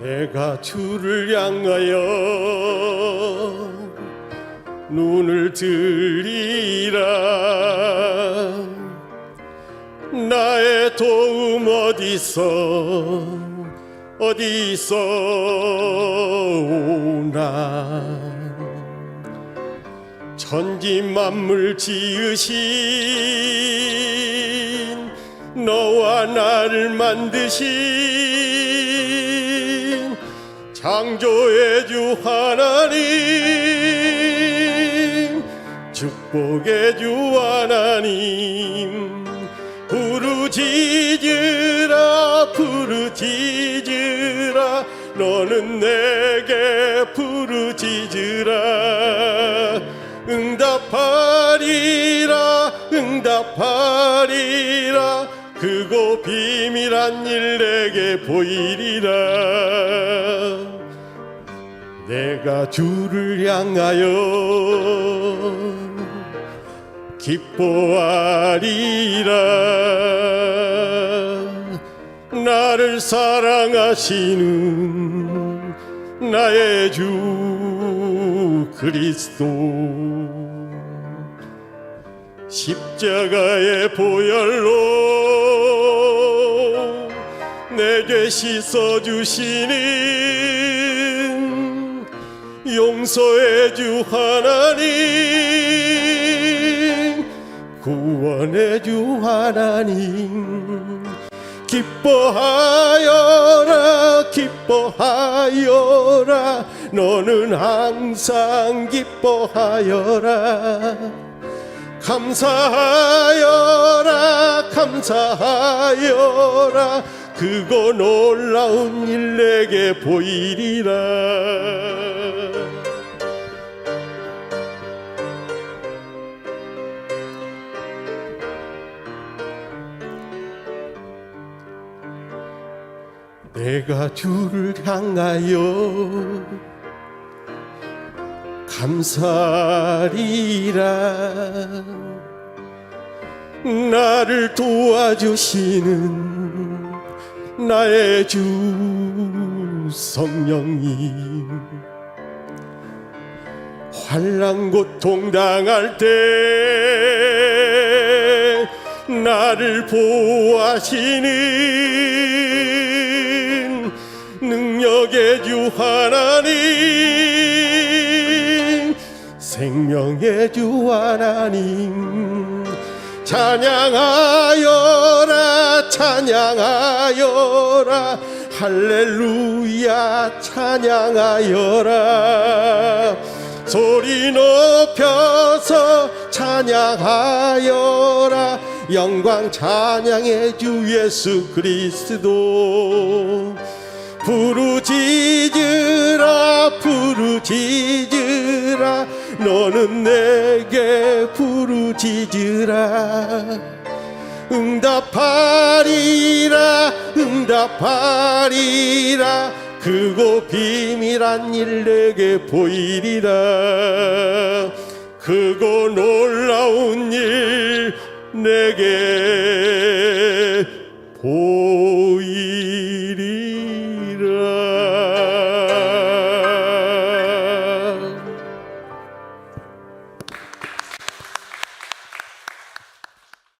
내가 주를 향하여 눈을 들이라. 나의 도움 어디서 어디서 오나. 천지 만물 지으신 너와 나를 만드신 창조의 주 하나님 축복의 주 하나님 부르짖으라 부르짖으라 너는 내게 부르짖으라. 응답하리라 응답하리라 그고 비밀한 일 내게 보이리라. 내가 주를 향하여 기뻐하리라. 나를 사랑하시는 나의 주 그리스도. 십자가의 보혈로 내게 씻어주시는 용서의 주 하나님 구원의 주 하나님 기뻐하여라 기뻐하여라 너는 항상 기뻐하여라. 감사하여라 감사하여라 그거 놀라운 일 내게 보이리라. 내가 주를 향하여 감사리라. 나를 도와주시는 나의 주 성령님 환란 고통 당할 때 나를 보호하시는 능력의 주 하나님 생명의 주 하나님 찬양하여라 찬양하여라. 할렐루야 찬양하여라. 소리 높여서 찬양하여라. 영광 찬양의 주 예수 그리스도. 부르짖으라 부르짖으라. 너는 내게 부르짖으라 응답하리라 응답하리라. 그고 비밀한 일 내게 보이리라. 그고 놀라운 일 내게 보이리라